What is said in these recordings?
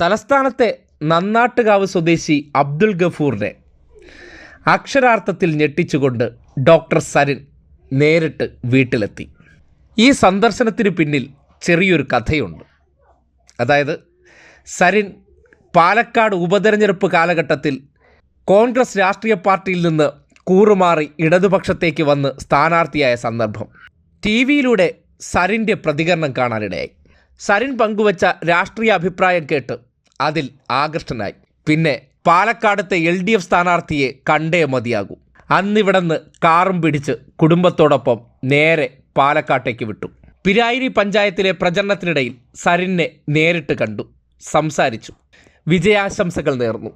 തലസ്ഥാനത്തെ നന്നാട്ടുകാവ് സ്വദേശി അബ്ദുൽ ഗഫൂറിനെ അക്ഷരാർത്ഥത്തിൽ ഞെട്ടിച്ചുകൊണ്ട് ഡോക്ടർ സരിൻ നേരിട്ട് വീട്ടിലെത്തി. ഈ സന്ദർശനത്തിന് പിന്നിൽ ചെറിയൊരു കഥയുണ്ട്. അതായത് സരിൻ പാലക്കാട് ഉപതെരഞ്ഞെടുപ്പ് കാലഘട്ടത്തിൽ കോൺഗ്രസ് രാഷ്ട്രീയ പാർട്ടിയിൽ നിന്ന് കൂറുമാറി ഇടതുപക്ഷത്തേക്ക് വന്ന് സ്ഥാനാർത്ഥിയായ സന്ദർഭം. ടി വിയിലൂടെ സരിന്റെ പ്രതികരണം കാണാനിടയായി. സരിൻ പങ്കുവച്ച രാഷ്ട്രീയ അഭിപ്രായം കേട്ട് അതിൽ ആകൃഷ്ടനായി. പിന്നെ പാലക്കാടത്തെ എൽ ഡി എഫ് സ്ഥാനാർത്ഥിയെ കണ്ടേ മതിയാകൂ. അന്നിവിടുന്ന് കാറും പിടിച്ച് കുടുംബത്തോടൊപ്പം നേരെ പാലക്കാട്ടേക്ക് വിട്ടു. പിരായിരി പഞ്ചായത്തിലെ പ്രചരണത്തിനിടയിൽ സരിനെ നേരിട്ട് കണ്ടു. സംസാരിച്ചു. വിജയാശംസകൾ നേർന്നു.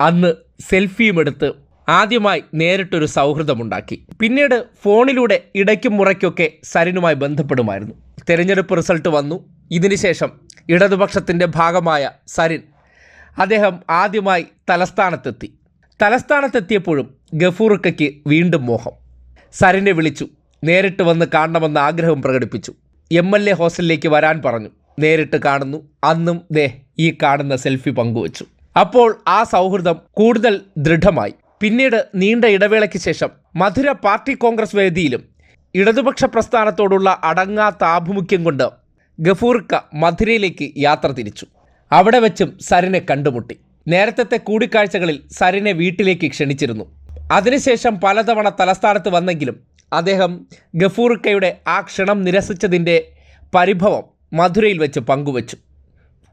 അന്ന് സെൽഫിയും എടുത്ത് ആദ്യമായി നേരിട്ടൊരു സൗഹൃദമുണ്ടാക്കി. പിന്നീട് ഫോണിലൂടെ ഇടയ്ക്കും മുറയ്ക്കൊക്കെ സരിനുമായി ബന്ധപ്പെടുമായിരുന്നു. തെരഞ്ഞെടുപ്പ് റിസൾട്ട് വന്നു. ഇതിനുശേഷം ഇടതുപക്ഷത്തിന്റെ ഭാഗമായ സരിൻ അദ്ദേഹം ആദ്യമായി തലസ്ഥാനത്തെത്തി. തലസ്ഥാനത്തെത്തിയപ്പോഴും ഗഫൂർക്കയ്ക്ക് വീണ്ടും മോഹം. സരിനെ വിളിച്ചു. നേരിട്ട് വന്ന് കാണണമെന്ന് ആഗ്രഹം പ്രകടിപ്പിച്ചു. എം എൽ എ ഹോസ്റ്റലിലേക്ക് വരാൻ പറഞ്ഞു. നേരിട്ട് കാണുന്നു. അന്നും ദേ ഈ കാണുന്ന സെൽഫി പങ്കുവച്ചു. അപ്പോൾ ആ സൗഹൃദം കൂടുതൽ ദൃഢമായി. പിന്നീട് നീണ്ട ഇടവേളയ്ക്ക് ശേഷം മധുര പാർട്ടി കോൺഗ്രസ് വേദിയിലും ഇടതുപക്ഷ പ്രസ്ഥാനത്തോടുള്ള അടങ്ങാത്ത ആഭിമുഖ്യം കൊണ്ട് ഗഫൂർക്ക മധുരയിലേക്ക് യാത്ര തിരിച്ചു. അവിടെ വെച്ചും സരിനെ കണ്ടുമുട്ടി. നേരത്തെ കൂടിക്കാഴ്ചകളിൽ സരിനെ വീട്ടിലേക്ക് ക്ഷണിച്ചിരുന്നു. അതിനുശേഷം പലതവണ തലസ്ഥാനത്ത് വന്നെങ്കിലും അദ്ദേഹം ഗഫൂർക്കയുടെ ആ ക്ഷണം നിരസിച്ചതിന്റെ പരിഭവം മധുരയിൽ വെച്ച് പങ്കുവച്ചു.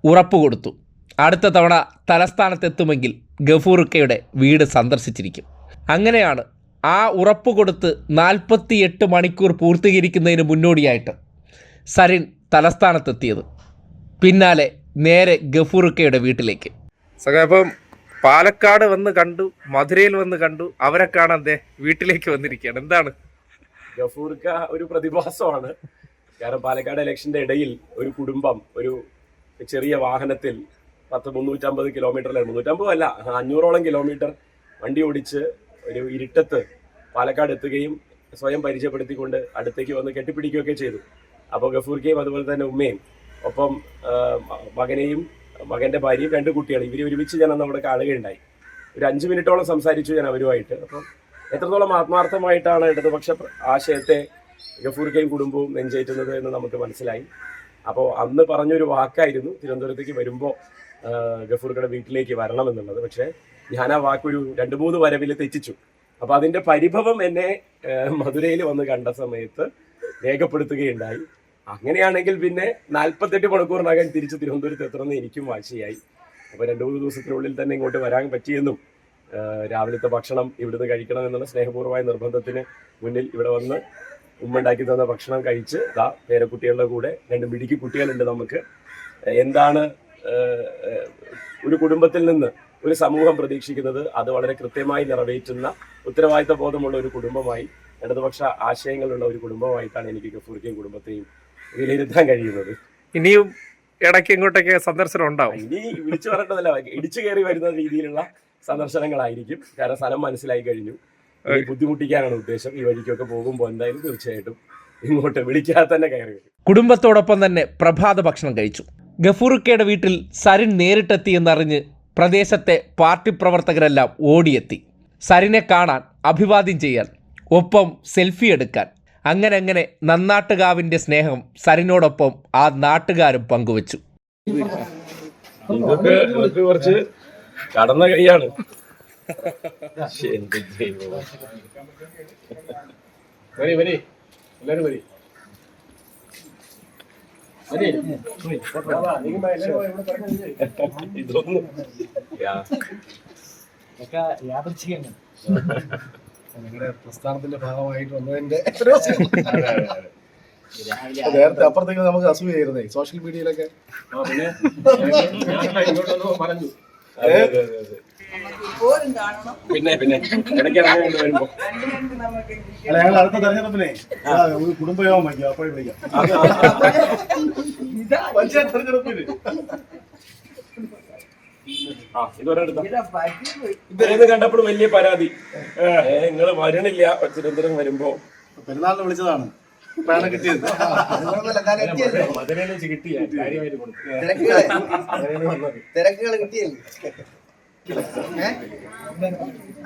ഉറപ്പുകൊടുത്തു അടുത്ത തവണ തലസ്ഥാനത്തെത്തുമെങ്കിൽ ഗഫൂർക്കയുടെ വീട് സന്ദർശിച്ചിരിക്കും. അങ്ങനെയാണ് ആ ഉറപ്പ് കൊടുത്ത് നാൽപ്പത്തിയെട്ട് മണിക്കൂർ പൂർത്തീകരിക്കുന്നതിന് മുന്നോടിയായിട്ട് സരിൻ തലസ്ഥാനത്തെത്തിയത്. പിന്നാലെ നേരെ ഗഫൂർക്കയുടെ വീട്ടിലേക്ക്. അപ്പം പാലക്കാട് വന്ന് കണ്ടു മധുരയിൽ വന്ന് കണ്ടു അവരെ കാണാൻ ദേ വീട്ടിലേക്ക് വന്നിരിക്കുകയാണ്. എന്താണ്? ഗഫൂർക്ക ഒരു പ്രതിഭാസമാണ്. കാരണം പാലക്കാട് ഇലക്ഷന്റെ ഇടയിൽ ഒരു കുടുംബം ഒരു ചെറിയ വാഹനത്തിൽ പത്ത് മുന്നൂറ്റമ്പത് കിലോമീറ്റർ മുന്നൂറ്റമ്പത് അല്ല അഞ്ഞൂറോളം കിലോമീറ്റർ വണ്ടി ഓടിച്ച് ഒരു ഇരുട്ടത്ത് പാലക്കാട് എത്തുകയും സ്വയം പരിചയപ്പെടുത്തിക്കൊണ്ട് അടുത്തേക്ക് വന്ന് കെട്ടിപ്പിടിക്കുകയൊക്കെ ചെയ്തു. അപ്പോൾ ഗഫൂർക്കയും അതുപോലെ തന്നെ ഉമ്മയും ഒപ്പം മകനെയും മകന്റെ ഭാര്യയും രണ്ട് കുട്ടികളും. ഇവർ ഒരുമിച്ച് ഞാൻ അന്ന് അവിടെ കാണുകയുണ്ടായി ഒരു അഞ്ച് മിനിറ്റോളം സംസാരിച്ചു ഞാൻ അവരുമായിട്ട്. അപ്പം എത്രത്തോളം ആത്മാർത്ഥമായിട്ടാണ് ഇടതുപക്ഷ ആശയത്തെ ഗഫൂർക്കയും കുടുംബവും നെഞ്ചേറ്റുന്നത് എന്ന് നമുക്ക് മനസ്സിലായി. അപ്പോൾ അന്ന് പറഞ്ഞൊരു വാക്കായിരുന്നു തിരുവനന്തപുരത്തേക്ക് വരുമ്പോൾ ഗഫൂർക്കയുടെ വീട്ടിലേക്ക് വരണം എന്നുള്ളത് പക്ഷേ ഞാൻ ആ വാക്കൊരു രണ്ട് മൂന്ന് വരവിൽ തെറ്റിച്ചു. അപ്പോൾ അതിന്റെ പരിഭവം എന്നെ മധുരയിൽ വന്ന് കണ്ട സമയത്ത് രേഖപ്പെടുത്തുകയുണ്ടായി. അങ്ങനെയാണെങ്കിൽ പിന്നെ നാൽപ്പത്തെട്ട് മണിക്കൂറിനകം തിരിച്ച് തിരുവനന്തപുരത്ത് എത്തണമെന്ന് എനിക്കും വാശിയായി. അപ്പോൾ രണ്ട് മൂന്ന് ദിവസത്തിനുള്ളിൽ തന്നെ ഇങ്ങോട്ട് വരാൻ പറ്റിയെന്നും രാവിലത്തെ ഭക്ഷണം ഇവിടുന്ന് കഴിക്കണം എന്നുള്ള സ്നേഹപൂർവമായ നിർബന്ധത്തിന് മുന്നിൽ ഇവിടെ വന്ന് ഉമ്മ ഉണ്ടാക്കി തന്ന ഭക്ഷണം കഴിച്ച് ദാ പേരക്കുട്ടികളുടെ കൂടെ രണ്ട് മിടുക്കി കുട്ടികളുണ്ട് നമുക്ക്. എന്താണ് ഒരു കുടുംബത്തിൽ നിന്ന് ഒരു സമൂഹം പ്രതീക്ഷിക്കുന്നത്? അത് വളരെ കൃത്യമായി നിറവേറ്റുന്ന ഉത്തരവാദിത്ത ബോധമുള്ള ഒരു കുടുംബമായി ഇടതുപക്ഷ ആശയങ്ങളുള്ള ഒരു കുടുംബമായിട്ടാണ് എനിക്ക് ഗഫൂർക്കയും കുടുംബത്തെയും വിലയിരുത്താൻ കഴിയുന്നത്. ഇനിയും ഇടയ്ക്ക് ഇങ്ങോട്ടൊക്കെ സന്ദർശനം ഉണ്ടാവും. ഇനി വിളിച്ചു പറഞ്ഞതല്ല ഇടിച്ചു കയറി വരുന്ന രീതിയിലുള്ള സന്ദർശനങ്ങളായിരിക്കും. കാരണം സ്ഥലം മനസ്സിലായി കഴിഞ്ഞു. ബുദ്ധിമുട്ടിക്കാനാണ് ഉദ്ദേശം. ഈ വഴിക്കൊക്കെ പോകുമ്പോൾ എന്തായാലും തീർച്ചയായിട്ടും ഇങ്ങോട്ട് വിളിക്കാതെ തന്നെ കയറി വരും. കുടുംബത്തോടൊപ്പം തന്നെ പ്രഭാത ഭക്ഷണം കഴിച്ചു. ഗഫൂറുക്കയുടെ വീട്ടിൽ സരിൻ നേരിട്ടെത്തി എന്നറിഞ്ഞ് പ്രദേശത്തെ പാർട്ടി പ്രവർത്തകരെല്ലാം ഓടിയെത്തി. സരിനെ കാണാൻ അഭിവാദ്യം ചെയ്യാൻ ഒപ്പം സെൽഫി എടുക്കാൻ. അങ്ങനെ അങ്ങനെ നന്നാട്ടുകാവിന്റെ സ്നേഹം സരിനോടൊപ്പം ആ നാട്ടുകാരും പങ്കുവച്ചു. കുറച്ച് കടന്ന കൈയാണ്. ഇതൊന്നും യാദൃച്ഛികങ്ങൾ നിങ്ങളുടെ പ്രസ്ഥാനത്തിന്റെ ഭാഗമായിട്ട് വന്നതിന്റെ നേരത്തെ അപ്പുറത്തേക്ക് നമുക്ക് അസൂയായിരുന്നേ സോഷ്യൽ മീഡിയയിലൊക്കെ പറഞ്ഞു. പിന്നെ? പിന്നെ ഇടയ്ക്ക് വരുമ്പോ. അല്ല ഞങ്ങൾ അടുത്ത തെരഞ്ഞെടുപ്പിനെ. കുടുംബയോഗം വയ്ക്കും അപ്പോഴും വിളിക്കാം. പഞ്ചായത്ത് തെരഞ്ഞെടുപ്പിന്. ഇത് കണ്ടപ്പോഴും വലിയ പരാതി. നിങ്ങൾ വരണില്ല തിരുവനന്തപുരം വരുമ്പോ. പെരുന്നാളിന് വിളിച്ചതാണ്. കിട്ടിയത്. തിരക്കുകൾ കിട്ടിയല്ലേ?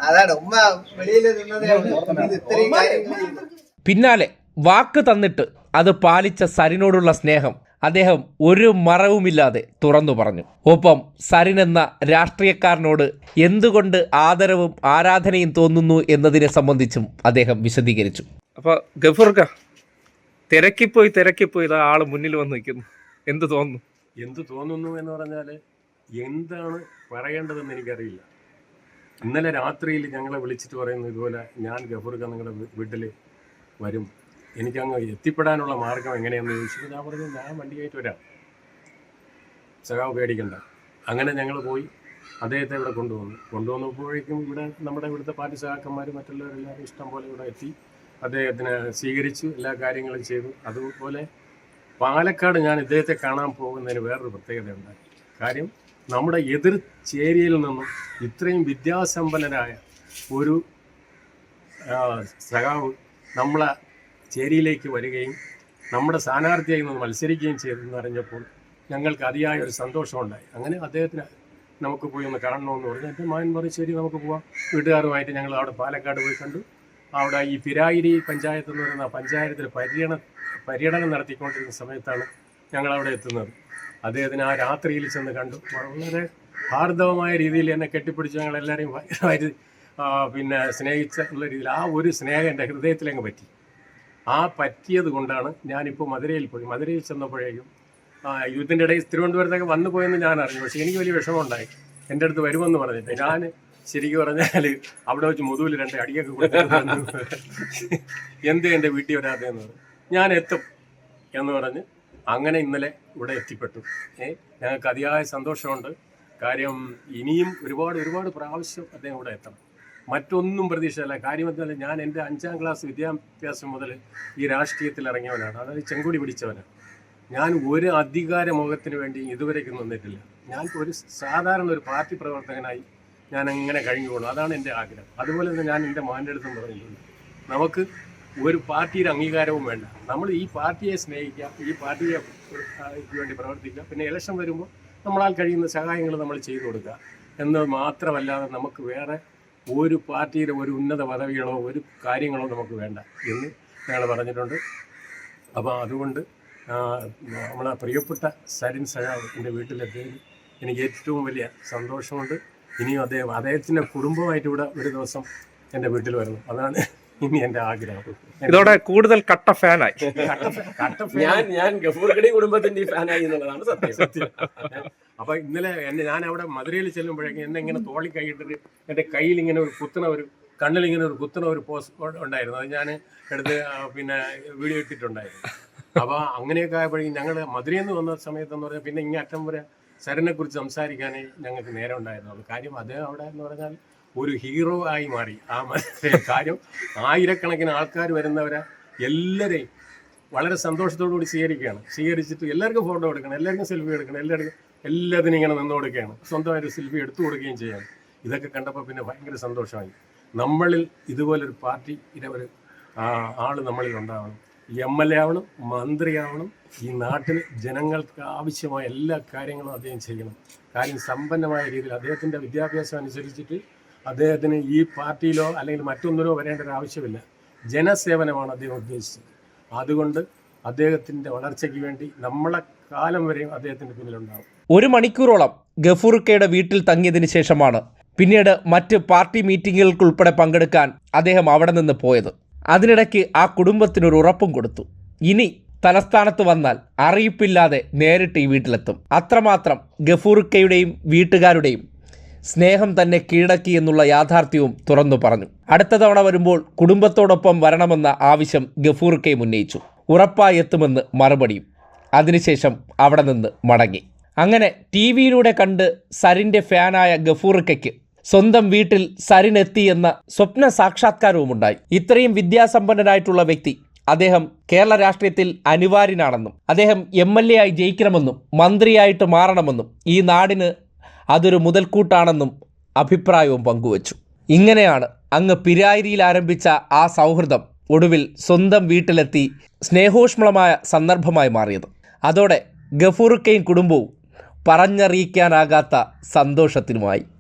അതാണ് ഉമ്മ വെളിയിൽ നിന്നതേ. പിന്നാലെ വാക്ക് തന്നിട്ട് അത് പാലിച്ച സരിനോടുള്ള സ്നേഹം. അദ്ദേഹം ഒരു മറവുമില്ലാതെ തുറന്നു പറഞ്ഞു. ഒപ്പം സരിൻ എന്ന രാഷ്ട്രീയക്കാരനോട് എന്തുകൊണ്ട് ആദരവും ആരാധനയും തോന്നുന്നു എന്നതിനെ സംബന്ധിച്ചും അദ്ദേഹം വിശദീകരിച്ചു. അപ്പോൾ ഗഫൂർക്ക തിരക്കിപ്പോയി തിരക്കിപ്പോയി ഇതാ ആൾ മുന്നിൽ വന്ന് നിൽക്കുന്നു. എന്ത് തോന്നുന്നു? എന്ത് തോന്നുന്നു എന്ന് പറഞ്ഞാൽ എന്താണ് പറയേണ്ടതെന്ന് എനിക്കറിയില്ല. ഇന്നലെ രാത്രിയിൽ ഞങ്ങളെ വിളിച്ചിട്ട് പറയുന്നു ഇതുപോലെ ഞാൻ ഗഫൂർക്ക നിങ്ങളുടെ വീട്ടിൽ വരും. എനിക്കങ്ങ് എത്തിപ്പെടാനുള്ള മാർഗം എങ്ങനെയെന്ന് ചോദിച്ചിട്ട് ഞാൻ പറഞ്ഞു ഞാൻ വണ്ടി വണ്ടിയായിട്ട് വരാം. സഖാവ് പേടിക്കണ്ട. അങ്ങനെ ഞങ്ങൾ പോയി. അദ്ദേഹത്തെ ഇവിടെ കൊണ്ടുവന്നു. കൊണ്ടുവന്നപ്പോഴേക്കും ഇവിടെ നമ്മുടെ ഇവിടുത്തെ പാർട്ടി സഹാക്കന്മാർ മറ്റുള്ളവരെല്ലാവരും ഇഷ്ടം പോലെ ഇവിടെ എത്തി. അദ്ദേഹത്തിനെ സ്വീകരിച്ചു എല്ലാ കാര്യങ്ങളും ചെയ്തു. അതുപോലെ പാലക്കാട് ഞാൻ ഇദ്ദേഹത്തെ കാണാൻ പോകുന്നതിന് വേറൊരു പ്രത്യേകതയുണ്ടായി കാര്യം നമ്മുടെ എതിർ ചേരിയിൽ നിന്നും ഇത്രയും വിദ്യാസമ്പന്നരായ ഒരു സഖാവ് നമ്മളെ ചേരിയിലേക്ക് വരികയും നമ്മുടെ സ്ഥാനാർത്ഥിയായി നിന്ന് മത്സരിക്കുകയും ചെയ്തെന്ന് അറിഞ്ഞപ്പോൾ ഞങ്ങൾക്ക് അതിയായ ഒരു സന്തോഷമുണ്ടായി. അങ്ങനെ അദ്ദേഹത്തിന് നമുക്ക് പോയി ഒന്ന് കാണണമെന്ന് പറഞ്ഞു. എന്റെ മകൻ പറഞ്ഞു ശരി നമുക്ക് പോവാം. വീട്ടുകാരുമായിട്ട് ഞങ്ങൾ അവിടെ പാലക്കാട് പോയി കണ്ടു. അവിടെ ഈ പിരായിരി പഞ്ചായത്ത് എന്ന് പറയുന്ന പഞ്ചായത്തിൽ പര്യടന പര്യടനം നടത്തിക്കൊണ്ടിരുന്ന സമയത്താണ് ഞങ്ങൾ അവിടെ എത്തുന്നത്. അദ്ദേഹത്തിന് ആ രാത്രിയിൽ ചെന്ന് കണ്ടു. വളരെ ഹാർദവമായ രീതിയിൽ എന്നെ കെട്ടിപ്പിടിച്ച് ഞങ്ങൾ എല്ലാവരെയും പിന്നെ സ്നേഹിച്ച ഉള്ള രീതിയിൽ ആ ഒരു സ്നേഹം എന്റെ ഹൃദയത്തിലങ്ങ് പറ്റി. ആ പറ്റിയത് കൊണ്ടാണ് ഞാനിപ്പോൾ മധുരയിൽ പോയി. മധുരയിൽ ചെന്നപ്പോഴേക്കും യുദ്ധത്തിന്റെ ഇടയിൽ തിരുവനന്തപുരത്തേക്ക് വന്നു പോയെന്ന് ഞാൻ അറിഞ്ഞു. പക്ഷേ എനിക്ക് വലിയ വിഷമമുണ്ടായി. എന്റെ അടുത്ത് വരുമെന്ന് പറഞ്ഞിട്ട്. ഞാൻ ശരിക്കും പറഞ്ഞാൽ അവിടെ വെച്ച് മുതുവിൽ രണ്ട് അടിയൊക്കെ കൊടുത്തു എന്ത് എന്റെ വീട്ടിൽ വരാതെ എന്ന് പറഞ്ഞു ഞാൻ എത്തും എന്ന് പറഞ്ഞ് അങ്ങനെ ഇന്നലെ ഇവിടെ എത്തിപ്പെട്ടു. ഏ ഞങ്ങൾക്ക് അതിയായ സന്തോഷമുണ്ട്. കാര്യം ഇനിയും ഒരുപാട് ഒരുപാട് പ്രാവശ്യം അദ്ദേഹം ഇവിടെ എത്തണം. മറ്റൊന്നും പ്രതീക്ഷയല്ല കാര്യം എന്താ ഞാൻ എന്റെ അഞ്ചാം ക്ലാസ് വിദ്യാഭ്യാസം മുതൽ ഈ രാഷ്ട്രീയത്തിൽ ഇറങ്ങിയവനാണ്. അതായത് ചെങ്കുടി പിടിച്ചവനാണ്. ഞാൻ ഒരു അധികാര മുഖത്തിന് വേണ്ടി ഇതുവരേക്കും നിന്നിട്ടില്ല. ഞാൻ ഒരു സാധാരണ ഒരു പാർട്ടി പ്രവർത്തകനായി ഞാൻ അങ്ങനെ കഴിഞ്ഞു പോകണം അതാണ് എന്റെ ആഗ്രഹം. അതുപോലെ തന്നെ ഞാൻ എന്റെ മാന്റെ അടുത്തും പറഞ്ഞിട്ടുണ്ട് നമുക്ക് ഒരു പാർട്ടിയുടെ അംഗീകാരവും വേണ്ട. നമ്മൾ ഈ പാർട്ടിയെ സ്നേഹിക്കാം ഈ പാർട്ടിയെ വേണ്ടി പ്രവർത്തിക്കുക. പിന്നെ ഇലക്ഷൻ വരുമ്പോൾ നമ്മളാൽ കഴിയുന്ന സഹായങ്ങൾ നമ്മൾ ചെയ്തു കൊടുക്കുക. എന്നത് മാത്രമല്ലാതെ നമുക്ക് വേറെ ഒരു പാർട്ടിയുടെ ഒരു ഉന്നത പദവികളോ ഒരു കാര്യങ്ങളോ നമുക്ക് വേണ്ട എന്ന് ഞങ്ങൾ പറഞ്ഞിട്ടുണ്ട്. അപ്പോൾ അതുകൊണ്ട് നമ്മളെ പ്രിയപ്പെട്ട സരിൻ സഹാവ് എന്റെ വീട്ടിലെത്തിയതിൽ എനിക്ക് ഏറ്റവും വലിയ സന്തോഷമുണ്ട്. ഇനിയും അദ്ദേഹം അദ്ദേഹത്തിന്റെ കുടുംബമായിട്ട് ഇവിടെ ഒരു ദിവസം എന്റെ വീട്ടിൽ വരണം അതാണ് ഇനി എന്റെ ആഗ്രഹം. ഇതോടെ കൂടുതൽ കട്ട ഫാനായി. ഞാൻ ഞാൻ ഗഫൂർഗഡി കുടുംബത്തിന്റെ ഫാനായി എന്നുള്ളതാണ് സത്യം. സത്യം. അപ്പൊ ഇന്നലെ എന്നെ ഞാൻ അവിടെ മധുരയിൽ ചെല്ലുമ്പോഴേക്കും എന്നെ ഇങ്ങനെ തോളി കൈയിട്ടിട്ട് എന്റെ കയ്യിൽ ഇങ്ങനെ ഒരു കുത്തണ ഒരു കണ്ണിൽ ഇങ്ങനെ ഒരു കുത്തണ ഒരു പോസ് ഉണ്ടായിരുന്നു. അത് ഞാൻ എടുത്ത് പിന്നെ വീഡിയോ ഇട്ടിട്ടുണ്ടായിരുന്നു. അപ്പൊ അങ്ങനെയൊക്കെ ആയപ്പോഴേക്കും ഞങ്ങൾ മധുരയിൽ നിന്ന് വന്ന സമയത്തെന്ന് പറഞ്ഞാൽ പിന്നെ ഇങ്ങനെ അറ്റം വരെ സരനെ കുറിച്ച് സംസാരിക്കാനേ ഞങ്ങൾക്ക് നേരം ഉണ്ടായിരുന്നുള്ളൂ. കാര്യം അദ്ദേഹം അവിടെ എന്ന് പറഞ്ഞാൽ ഒരു ഹീറോ ആയി മാറി. ആ കാര്യം ആയിരക്കണക്കിന് ആൾക്കാർ വരുന്നവരെ എല്ലാവരെയും വളരെ സന്തോഷത്തോടു കൂടി സ്വീകരിക്കുകയാണ്. സ്വീകരിച്ചിട്ട് എല്ലാവർക്കും ഫോട്ടോ എടുക്കണം എല്ലാവർക്കും സെൽഫി എടുക്കണം എല്ലാവർക്കും എല്ലാത്തിനും ഇങ്ങനെ നിന്ന് കൊടുക്കുകയാണ്. സ്വന്തമായിട്ട് സെൽഫി എടുത്തു കൊടുക്കുകയും ചെയ്യാം. ഇതൊക്കെ കണ്ടപ്പോൾ പിന്നെ ഭയങ്കര സന്തോഷമായി. നമ്മളിൽ ഇതുപോലൊരു പാർട്ടിയുടെ ഒരു ആൾ നമ്മളിൽ ഉണ്ടാവണം. എം എൽ എ ആവണം മന്ത്രിയാവണം ഈ നാട്ടിൽ ജനങ്ങൾക്ക് ആവശ്യമായ എല്ലാ കാര്യങ്ങളും അദ്ദേഹം ചെയ്യണം. കാര്യം സമ്പന്നമായ രീതിയിൽ അദ്ദേഹത്തിന്റെ വിദ്യാഭ്യാസം അനുസരിച്ചിട്ട് അദ്ദേഹത്തിന് ഈ പാർട്ടിയിലോ അല്ലെങ്കിൽ മറ്റൊന്നിലോ വരേണ്ട ഒരു ആവശ്യമില്ല. ജനസേവനമാണ് അദ്ദേഹം ഉദ്ദേശിച്ചത്. അതുകൊണ്ട് അദ്ദേഹത്തിന്റെ വളർച്ചയ്ക്ക് വേണ്ടി നമ്മളെ കാലം വരെയും അദ്ദേഹത്തിന്റെ പിന്നിലുണ്ടാവും. ഒരു മണിക്കൂറോളം ഗഫൂർക്കയുടെ വീട്ടിൽ തങ്ങിയതിനു ശേഷമാണ് പിന്നീട് മറ്റ് പാർട്ടി മീറ്റിങ്ങുകൾക്കുൾപ്പെടെ പങ്കെടുക്കാൻ അദ്ദേഹം അവിടെ നിന്ന് പോയത്. അതിനിടയ്ക്ക് ആ കുടുംബത്തിനൊരു ഉറപ്പും കൊടുത്തു. ഇനി തലസ്ഥാനത്ത് വന്നാൽ അറിയിപ്പില്ലാതെ നേരിട്ട് ഈ വീട്ടിലെത്തും. അത്രമാത്രം ഗഫൂർക്കയുടെയും വീട്ടുകാരുടെയും സ്നേഹം തന്നെ കീഴടക്കി എന്നുള്ള യാഥാർത്ഥ്യവും തുറന്നു പറഞ്ഞു. അടുത്ത തവണ വരുമ്പോൾ കുടുംബത്തോടൊപ്പം വരണമെന്ന ആവശ്യം ഗഫൂർക്കയും ഉന്നയിച്ചു. ഉറപ്പായി എത്തുമെന്ന് മറുപടിയും. അതിനുശേഷം അവിടെ നിന്ന് മടങ്ങി. അങ്ങനെ ടി വിയിലൂടെ കണ്ട് സരിന്റെ ഫാനായ ഗഫൂർക്കയ്ക്ക് സ്വന്തം വീട്ടിൽ സരിൻ എത്തി എന്ന സ്വപ്ന സാക്ഷാത്കാരവുമുണ്ടായി. ഇത്രയും വിദ്യാസമ്പന്നനായിട്ടുള്ള വ്യക്തി അദ്ദേഹം കേരള രാഷ്ട്രീയത്തിൽ അനിവാര്യനാണെന്നും അദ്ദേഹം എം എൽ എ ആയി ജയിക്കണമെന്നും മന്ത്രിയായിട്ട് മാറണമെന്നും ഈ നാടിന് അതൊരു മുതൽക്കൂട്ടാണെന്നും അഭിപ്രായവും പങ്കുവച്ചു. ഇങ്ങനെയാണ് അങ്ങ് പിരായിരിയിൽ ആരംഭിച്ച ആ സൗഹൃദം ഒടുവിൽ സ്വന്തം വീട്ടിലെത്തി സ്നേഹോഷ്മളമായ സന്ദർഭമായി മാറിയത്. അതോടെ ഗഫൂറുക്കയും കുടുംബവും പറഞ്ഞറിയിക്കാനാകാത്ത സന്തോഷത്തിനുമായി.